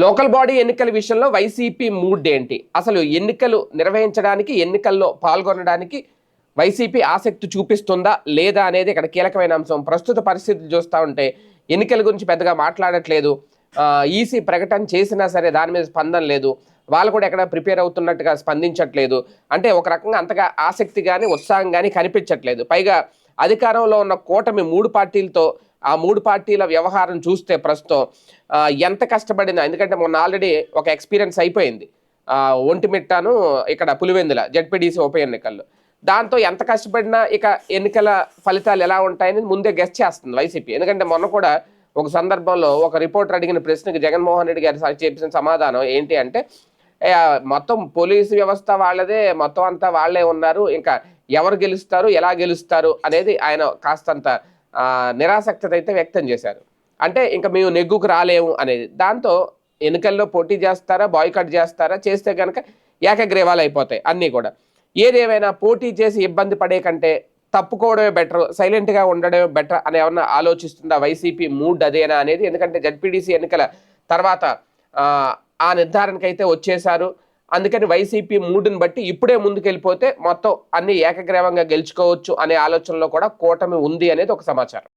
Local body ఎన్నికల విషయంలో YCP mood ఏంటి అసలు ఎన్నికలు నిర్వహించడానికి ఎన్నికల్లో పాల్గొనడానికి వైసీపీ ఆసక్తి చూపిస్తుందా లేదా అనేది ఇక్కడ కీలకమైన అంశం. ప్రస్తుత పరిస్థితులు చూస్తూ ఉంటే ఎన్నికల గురించి పెద్దగా మాట్లాడట్లేదు. ఈసీ ప్రకటన చేసినా సరే దాని మీద స్పందన లేదు. వాళ్ళు కూడా ఎక్కడ ప్రిపేర్ అవుతున్నట్టుగా స్పందించట్లేదు. అంటే ఒక రకంగా అంతగా ఆసక్తి కానీ ఉత్సాహం కానీ కనిపించట్లేదు. పైగా అధికారంలో ఉన్న కూటమి మూడు పార్టీలతో ఆ మూడు పార్టీల వ్యవహారం చూస్తే ప్రస్తుతం ఎంత కష్టపడిందో. ఎందుకంటే మొన్న ఆల్రెడీ ఒక ఎక్స్పీరియన్స్ అయిపోయింది. ఒంటిమిట్టాను ఇక్కడ పులివెందుల జడ్పీడీసీ ఉప ఎన్నికల్లో. దాంతో ఎంత కష్టపడినా ఇక ఎన్నికల ఫలితాలు ఎలా ఉంటాయని ముందే గెస్ట్ చేస్తుంది వైసీపీ. ఎందుకంటే మొన్న కూడా ఒక సందర్భంలో ఒక రిపోర్టర్ అడిగిన ప్రశ్నకి జగన్మోహన్ రెడ్డి గారు చెప్పిన సమాధానం ఏంటి అంటే మొత్తం పోలీసు వ్యవస్థ వాళ్ళదే మొత్తం అంతా వాళ్ళే ఉన్నారు. ఇంకా ఎవరు గెలుస్తారు ఎలా గెలుస్తారు అనేది ఆయన కాస్తంత నిరాసక్తత అయితే వ్యక్తం చేశారు. అంటే ఇంకా మేము నెగ్గుకు రాలేము అనేది. దాంతో ఎన్నికల్లో పోటీ చేస్తారా బాయ్కట్ చేస్తారా చేస్తే కనుక ఏకగ్రీవాలు అయిపోతాయి అన్నీ కూడా. ఏదేమైనా పోటీ చేసి ఇబ్బంది పడే కంటే తప్పుకోవడమే బెటర్ సైలెంట్గా ఉండడమే బెటర్ అని ఏమన్నా ఆలోచిస్తుందా వైసీపీ మూడ్ అదేనా అనేది? ఎందుకంటే జడ్పీడీసీ ఎన్నికల తర్వాత ఆ, నిర్ధారణకైతే వచ్చేశారు. అందుకని వైసీపీ మూడుని బట్టి ఇప్పుడే ముందుకెళ్ళిపోతే మొత్తం అన్ని ఏకగ్రీవంగా గెలుచుకోవచ్చు అనే ఆలోచనలో కూడా కూటమి ఉంది అనేది ఒక సమాచారం.